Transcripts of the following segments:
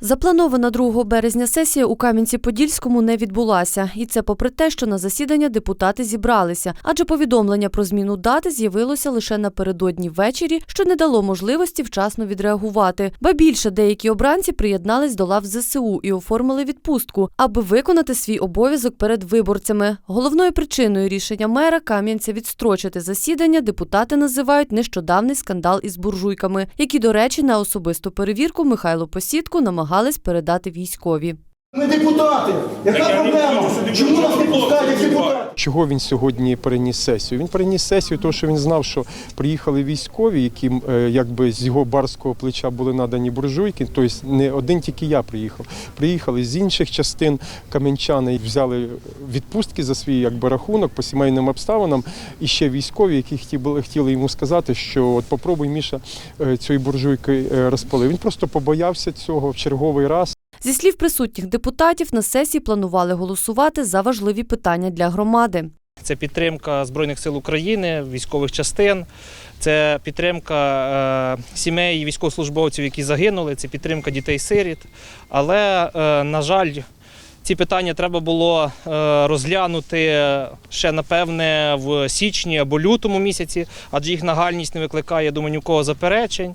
Запланована 2 березня сесія у Кам'янці-Подільському не відбулася. І це попри те, що на засідання депутати зібралися, адже повідомлення про зміну дати з'явилося лише напередодні ввечері, що не дало можливості вчасно відреагувати. Ба більше деякі обранці приєднались до лав ЗСУ і оформили відпустку, аби виконати свій обов'язок перед виборцями. Головною причиною рішення мера Кам'янця відстрочити засідання депутати називають нещодавний скандал із буржуйками, які, до речі, на особисту перевірку Михайло Посідку намагались передати військові. Ми депутати. Яка Так проблема? Чому нас не пускають як депутатів? Чого він сьогодні переніс сесію? Він переніс сесію, тому що він знав, що приїхали військові, які е, якби з його барського плеча були надані буржуйки. Тобто не один тільки я приїхав. Приїхали з інших частин кам'янчани, взяли відпустки за свій якби рахунок по сімейним обставинам. І ще військові, які хотіли, хотіли йому сказати, що от попробуй Міша е, цієї буржуйки е, розпали. Він просто побоявся цього в черговий раз. Зі слів присутніх депутатів, на сесії планували голосувати за важливі питання для громади. Це підтримка Збройних сил України, військових частин, це підтримка е, сімей військовослужбовців, які загинули, це підтримка дітей-сиріт. Але, е, на жаль, ці питання треба було е, розглянути ще, напевне, в січні або лютому місяці, адже їх нагальність не викликає, я думаю, ні у кого заперечень.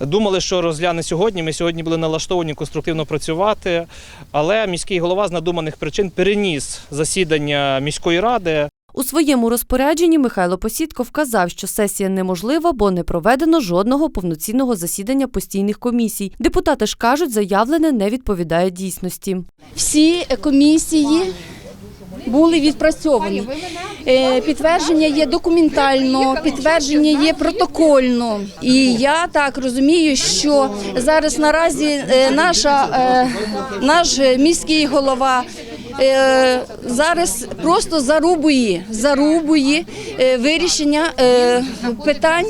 Думали, що розгляне сьогодні. Ми сьогодні були налаштовані конструктивно працювати, але міський голова з надуманих причин переніс засідання міської ради. У своєму розпорядженні Михайло Посідко вказав, що сесія неможлива, бо не проведено жодного повноцінного засідання постійних комісій. Депутати ж кажуть, заявлене не відповідає дійсності. всі комісії були відпрацьовані. Е, Підтвердження є документально, підтвердження є протокольно. І я так розумію, що зараз наразі е, наша, е, наш міський голова. Е, Зараз просто зарубує, зарубує е, вирішення е, питань,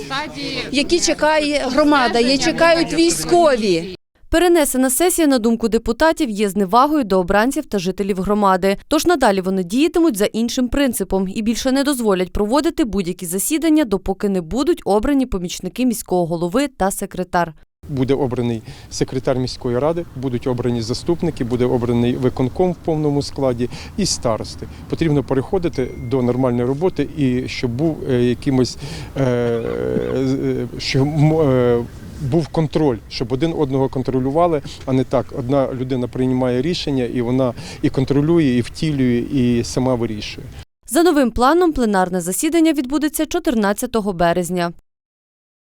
які чекає громада, які чекають військові. Перенесена сесія, на думку депутатів, є зневагою до обранців та жителів громади. Тож надалі вони діятимуть за іншим принципом і більше не дозволять проводити будь-які засідання, допоки не будуть обрані помічники міського голови та секретар. Буде обраний секретар міської ради, будуть обрані заступники, буде обраний виконком в повному складі і старости. Потрібно переходити до нормальної роботи і щоб був е, якимось е, е, е, був контроль, щоб один одного контролювали, а не так. Одна людина приймає рішення, і вона і контролює, і втілює, і сама вирішує. За новим планом, пленарне засідання відбудеться 14 березня.